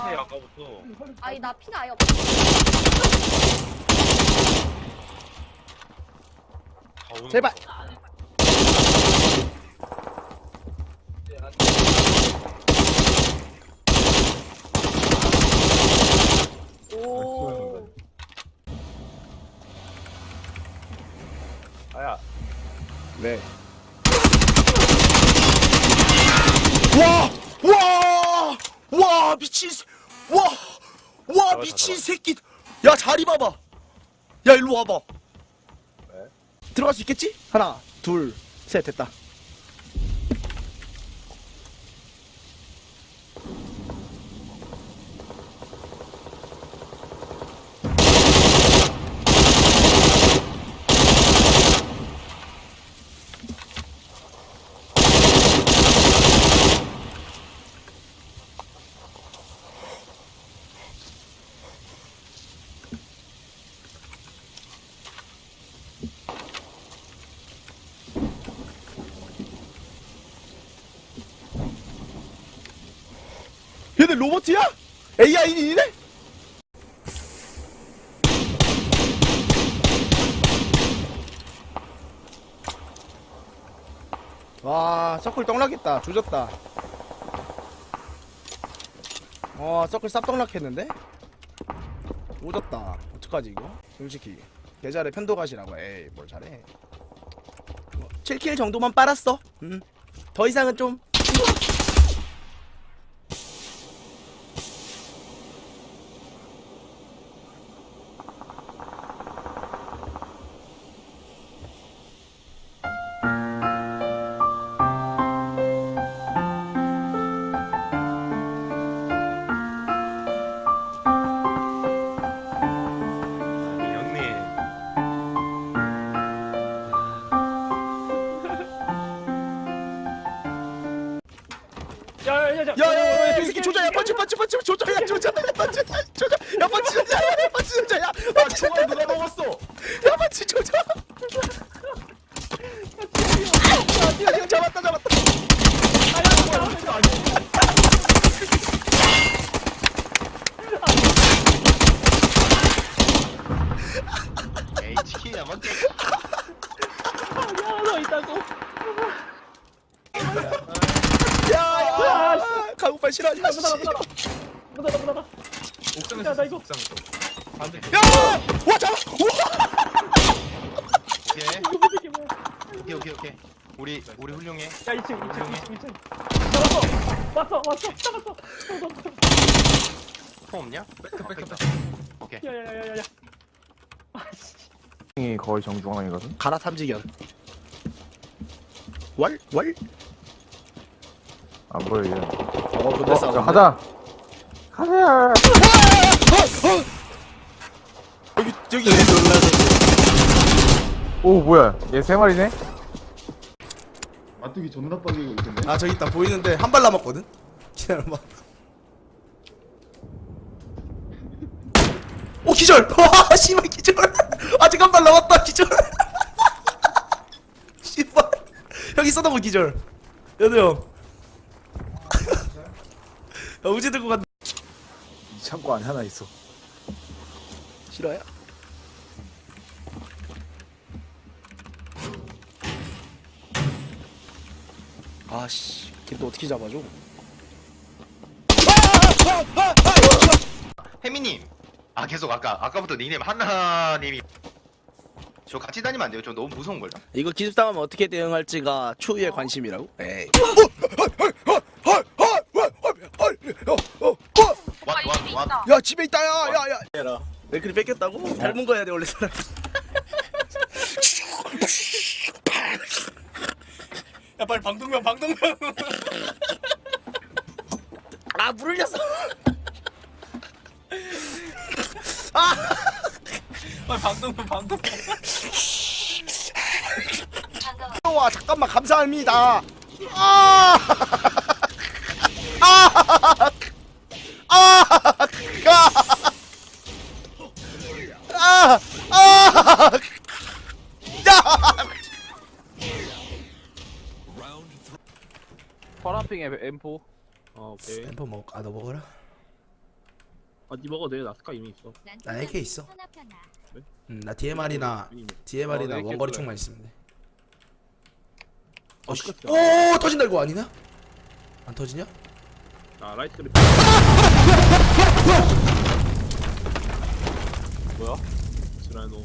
차이 아까부터. 아니 나 피가 아예 없어. 다 오는 제발. 거. 오. 아야. 네. 와! 와! 와, 미친 새- 와! 와, 잡아, 미친. 새끼. 야, 자리 봐봐. 야, 일로 와봐. 네. 들어갈 수 있겠지? 하나, 둘, 셋 됐다. 얘네 로봇이야? AI이네? 와, 서클 떡락했다. 조졌다. 어, 서클 쌉떡락했는데? 오졌다. 어떡하지, 이거? 솔직히. 계좌를 편도가시라고. 에이, 뭘 잘해. 7킬 정도만 빨았어. 음. 더 이상은 좀. 야야야야 야야야 이 새끼 조져야 펀치 펀치 펀치 조져야 조져야 펀치 조져 야 펀치 조져 야 펀치 조져 야 펀치 총알 누가 먹었어? 야 펀치 조져 야 잡았다 잡았다 에이 치킨이야 먼저. 야너 있다고 야 가구팔 싫어하지 마 문 닫아 문 닫아 문 닫아 문 닫아 옥상에서 야, 나 이거- 옥상에서. 반대. 야와 잡아 오케이. 이거 이게 뭐야 오케이 오케이 오케이. 우리 우리 훌륭해. 야 2층 2층 2층 2층 잡았어 왔어 왔어 잡았어 총 없냐? 뺏어 뺏어 오케이. 야야야야야 아씨 이 거의 정중앙이거든. 가라 탐지견 왈왈 안 보여 얘. 어 어, 싸우 자, 가자. 가자. 여기 여기 오 뭐야? 얘 세 마리네. 마뚜기 존나 빠지고 있던데. 아 저기 있다. 보이는데 한 발 남았거든? 기다려봐. 오 기절! 와 씨발 기절! 아직 한 발 남았다 기절! 씨발. 여기 쏟아보 기절. 여도 형. 야, 우지 들고 간다 이 창고 안에 하나 있어. 싫어요? 아씨 걔또 어떻게 잡아줘 혜미님. 아 계속 아까 아까부터 닉네임 한나님이. 저 같이 다니면 안 돼요. 저 너무 무서운 걸요. 이거 기습 당하면 어떻게 대응할지가 추후의 관심이라고? 에이 야 집에 있다 야야야. 해라 맥크리 뺏겼다고? 닮은 거야 돼 원래 사람. 야 빨리 방독면 방독면. 아물 흘렸어. 아. 빨리 방독면 방독면. 와 잠깐만 감사합니다. 아 아! 파란핑에 M4 어 아, 오케이 앰퍼 먹, 아너 먹어라. 아니 먹어 내 나스카 이미 있어 나 AK 아, 있어. 네? 음, 나 DMR이나 아, DMR이나 어, 원거리 총만 있으면 돼. 어, 씨. 오 터진다 이거 아니냐? 안 터지냐? 아 라이트 그립 뭐야? 지랄노